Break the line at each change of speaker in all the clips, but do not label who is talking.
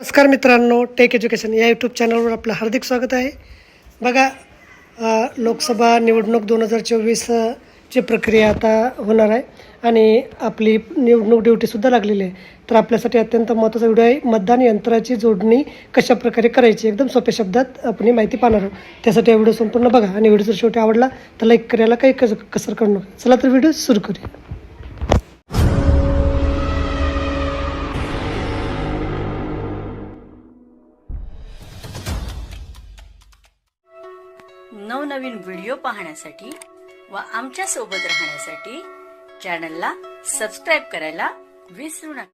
नमस्कार मित्रांनो take education या यूट्यूब चॅनलवर आपलं हार्दिक स्वागत आहे. बघा लोकसभा निवडणूक दोन हजार चोवीस ची प्रक्रिया आता होणार आहे आणि आपली निवडणूक ड्युटीसुद्धा लागलेली आहे. तर आपल्यासाठी अत्यंत महत्त्वाचा व्हिडिओ आहे मतदान यंत्राची जोडणी कशा प्रकारे करायची एकदम सोप्या शब्दात आपण माहिती पाहणार आहोत. त्यासाठी हा व्हिडिओ संपूर्ण बघा आणि व्हिडिओ जर शेवटी आवडला तर लाईक करायला काही कसर करू नका. चला तर व्हिडिओ सुरू करूया.
नवनवीन व्हिडिओ पाहण्यासाठी व आमच्यासोबत राहण्यासाठी चॅनलला सबस्क्राईब करायला विसरू नका.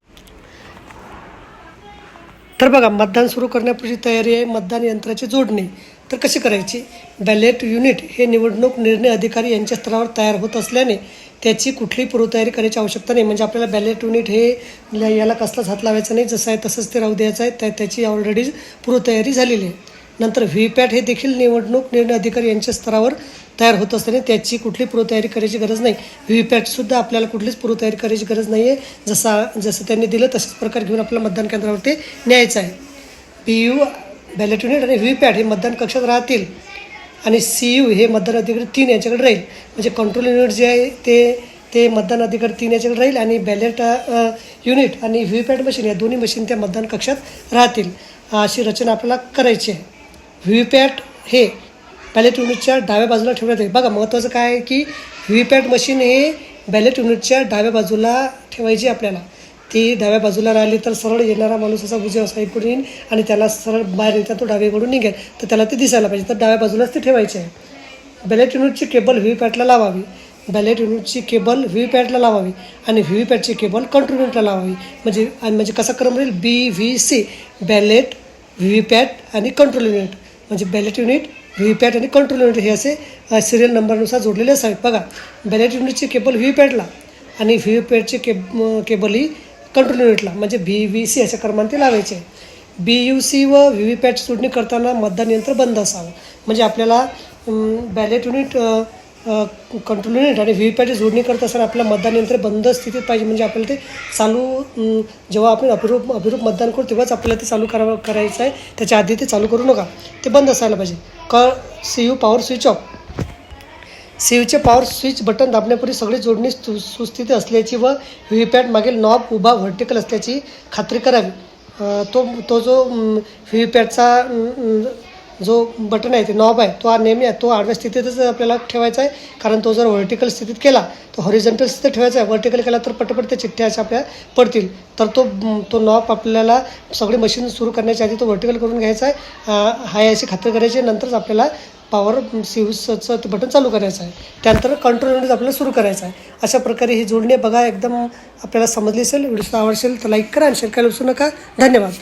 तर बघा मतदान सुरू करण्यापूर्वी तयारी आहे मतदान यंत्राची जोडणी. तर कशी करायची? बॅलेट युनिट हे निवडणूक निर्णय अधिकारी यांच्या स्तरावर तयार होत असल्याने त्याची कुठलीही पूर्वतयारी करायची आवश्यकता नाही. म्हणजे आपल्याला बॅलेट युनिट हे याला कसलाच हात लावायचा नाही. जसं आहे तसंच ते राहू द्यायचं आहे. त्या त्याची ऑलरेडी पूर्वतयारी झालेली आहे. नंतर व्ही पॅट हे देखील निवडणूक निर्णय अधिकारी यांच्या स्तरावर तयार होत असल्याने त्याची कुठली पूर्वतयारी करायची गरज नाही. व्ही पॅटसुद्धा आपल्याला कुठलीच पूर्वतयारी करायची गरज नाही आहे जसा जसं त्यांनी दिलं तशाच प्रकार घेऊन आपल्याला मतदान केंद्रावरती न्यायचं आहे. पी यू बॅलेट युनिट आणि व्ही पॅट हे मतदान कक्षात राहतील आणि सी यू हे मतदान अधिकारी तीन याच्याकडे राहील. म्हणजे कंट्रोल युनिट जे आहे ते ते मतदान अधिकारी तीन याच्याकडे राहील आणि बॅलेट युनिट आणि व्ही पॅट मशीन या दोन्ही मशीन त्या मतदान कक्षात राहतील. अशी रचना आपल्याला करायची आहे. व्ही पॅट हे बॅलेट युनिटच्या डाव्या बाजूला ठेवण्यात येईल बघा महत्त्वाचं काय आहे की व्ही पॅट मशीन हे बॅलेट युनिटच्या डाव्या बाजूला ठेवायची आपल्याला. ती डाव्या बाजूला राहिली तर सरळ येणारा माणूस असा उजव्या साईडकडून येईल आणि त्याला सरळ बाहेर येतात तो डावीकडून निघेल. तर त्याला ते दिसायला पाहिजे. तर डाव्या बाजूलाच ते ठेवायचे आहे. बॅलेट युनिटची केबल व्ही पॅटला लावावी. बॅलेट युनिटची केबल व्ही पॅटला लावावी आणि व्ही पॅटची केबल कंट्रोल युनिटला लावावी. म्हणजे आणि म्हणजे कसा क्रम राहील? B V C ballot V PAT आणि कंट्रोल युनिट म्हणजे बॅलेट युनिट व्हीपॅट आणि कंट्रोल युनिट हे असे सिरियल नंबरनुसार जोडलेले असावेत बघा बॅलेट युनिटची केबल व्हीपॅटला आणि व्ही केब केबल ही कंट्रोल युनिटला म्हणजे व्ही व्ही सी अशा क्रमाने ते लावायचे. बी यू सी व व्ही व्ही पॅटची जोडणी करताना मतदान यंत्र बंद असावं. म्हणजे आपल्याला बॅलेट युनिट कंट्रोल युनिट आणि व्ही पॅटची जोडणी करत असताना आपलं मतदान यंत्र बंद स्थितीत पाहिजे. म्हणजे आपल्याला ते चालू जेव्हा आपण अभिरूप अभिरूप मतदान करू तेव्हाच आपल्याला ते चालू करावं करायचं आहे. त्याच्या आधी ते चालू करू नका. ते बंद असायला पाहिजे. क C U power switch off. C यूचे power switch button दाबण्यापूर्वी सगळी जोडणी सु सुस्थिती असल्याची व व्ही पॅट मागील नॉब उभा व्हर्टिकल असल्याची खात्री करावी. तो तो जो व्ही पॅटचा जो बटन आहे ते नॉब आहे तो नेहमी तो आडव्या स्थितीतच आपल्याला ठेवायचा आहे. कारण तो जर व्हर्टिकल स्थितीत केला तर हॉरिझॉन्टल स्थितीत ठेवायचा आहे. व्हर्टिकल केला तर पटपट त्या चिठ्ठ्या अशा आपल्या पडतील. तर तो तो नॉब आपल्याला सगळी मशीन सुरू करण्याच्या आधी तो व्हर्टिकल करून घ्यायचा आहे. हाय अशी खात्री करायची आहे. नंतरच आपल्याला पॉवर सिव्हसचं ते बटन चालू करायचं आहे. त्यानंतर कंट्रोल युनिट आपल्याला सुरू करायचं आहे. अशा प्रकारे ही जोडणी बघा एकदम आपल्याला समजली असेल. व्हिडिओ आवडशील तर लाईक करा आणि शेअर करायला विसरू नका. धन्यवाद.